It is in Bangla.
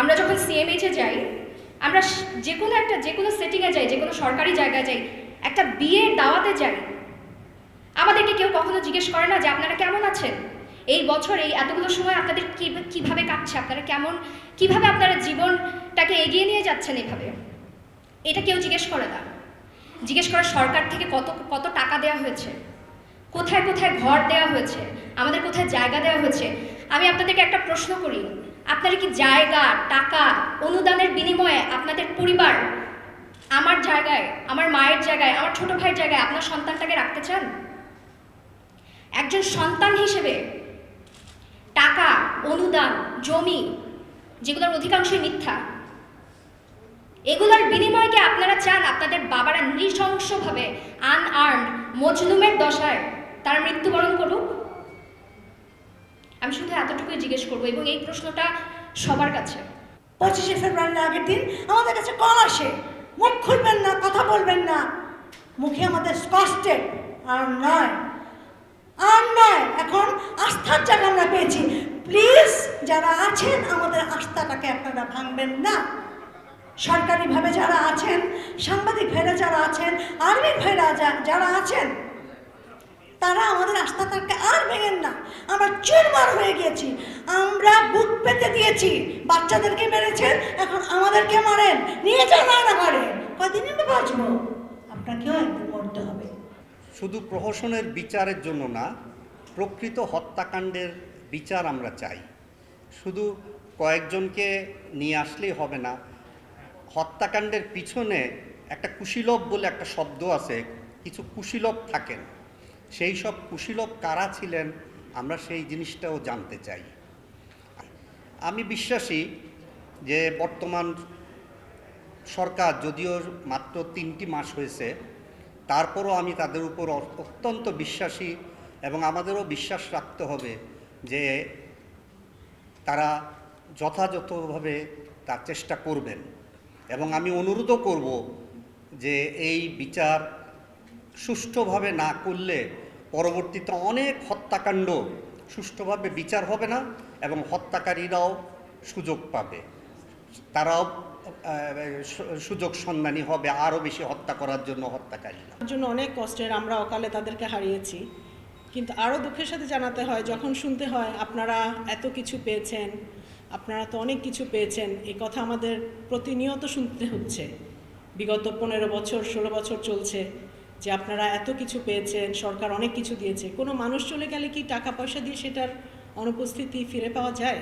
আমরা যখন সিএমএইচে যাই, আমরা যে কোনো একটা, যে কোনো সেটিংয়ে যাই, যে কোনো সরকারি জায়গায় যাই, একটা বিয়ের দাওয়াতে যাই, আমাদেরকে কেউ কখনো জিজ্ঞেস করে না যে আপনারা কেমন আছেন? এই বছর এই এতগুলো সময় আপনাদের কি, কীভাবে কাটছে? আপনারা কেমন, কীভাবে আপনারা জীবনটাকে এগিয়ে নিয়ে যাচ্ছেন এভাবে? এটা কেউ জিজ্ঞেস করে না। জিজ্ঞেস করে সরকার থেকে কত কত টাকা দেওয়া হয়েছে? কোথায় কোথায় ঘর দেওয়া হয়েছে? আমাদের কোথায় জায়গা দেওয়া হয়েছে? আমি আপনাদেরকে একটা প্রশ্ন করি। আপনারা কি জায়গা, টাকা, অনুদানের বিনিময়ে আপনাদের পরিবার আমার জায়গায়, আমার মায়ের জায়গায়, আমার ছোট ভাইয়ের জায়গায় আপনার সন্তানটাকে রাখতে চান? একজন সন্তান হিসেবে টাকা, অনুদান, জমি, যেগুলোর অধিকাংশই মিথ্যা, এগুলোর বিনিময়ে কি আপনারা চান আপনাদের বাবারা নৃশংসভাবে আনআর্ন মজলুমের দশায় তারা মৃত্যুবরণ করুক? আমি শুধু এতটুকুই জিজ্ঞেস করব এবং এই প্রশ্নটা সবার কাছে। পঁচিশে ফেব্রুয়ারির আগের দিন আমাদের কাছে কল আসে। মুখ খুলবেন না, কথা বলবেন না। মুখে আমাদের স্পষ্টে, আর নয় আর নয়, এখন আস্থার জায়গা আমরা পেয়েছি। প্লিজ, যারা আছেন, আমাদের আস্থাটাকে আপনারা ভাঙবেন না। সরকারিভাবে যারা আছেন, সাংবাদিক ভাইরা যারা আছেন, আর্মি ভাইরা যারা আছেন তারা আমাদের আস্থাটাকে আর ভেঙেন না। আমরা চুরমার হয়ে গিয়েছি। আমরা বুক পেতে দিয়েছি। বাচ্চাদেরকে মেরেছেন, এখন আমাদেরকে মারেন। নিয়ে যান না মারে কদিনই আমরা বাঁচবো? আপনাকেও একদিন মরতে হবে। শুধু প্রহসনের বিচারের জন্য না, প্রকৃত হত্যাকাণ্ডের বিচার আমরা চাই। শুধু কয়েকজনকে নিয়ে আসলেই হবে না, হত্যাকাণ্ডের পিছনে একটা কুশীলভ বলে একটা শব্দ আছে, কিছু কুশীলভ থাকেন। সেই সব কুশীলভ কারা ছিলেন, আমরা সেই জিনিসটাও জানতে চাই। আমি বিশ্বাসী যে বর্তমান সরকার যদিও মাত্র তিনটি মাস হয়েছে, তারপরও আমি তাদের উপর অত্যন্ত বিশ্বাসী এবং আমাদেরও বিশ্বাস রাখতে হবে যে তারা যথাযথভাবে তার চেষ্টা করবেন। এবং আমি অনুরোধও করব যে এই বিচার সুষ্ঠুভাবে না করলে পরবর্তীতে অনেক হত্যাকাণ্ড সুষ্ঠুভাবে বিচার হবে না এবং হত্যাকারীরাও সুযোগ পাবে। তারাও সুযোগ সন্ধানী হবে আরও বেশি হত্যা করার জন্য হত্যাকারীরা। জন্য অনেক কষ্টের আমরা অকালে তাদেরকে হারিয়েছি। কিন্তু আরও দুঃখের সাথে জানাতে হয়, যখন শুনতে হয়, আপনারা এত কিছু পেয়েছেন, আপনারা তো অনেক কিছু পেয়েছেন এই কথা আমাদের প্রতিনিয়ত শুনতে হচ্ছে। বিগত পনেরো বছর, ষোলো বছর চলছে যে আপনারা এত কিছু পেয়েছেন, সরকার অনেক কিছু দিয়েছে। কোনো মানুষ চলে গেলে কি টাকা পয়সা দিয়ে সেটার অনুপস্থিতি ফিরে পাওয়া যায়?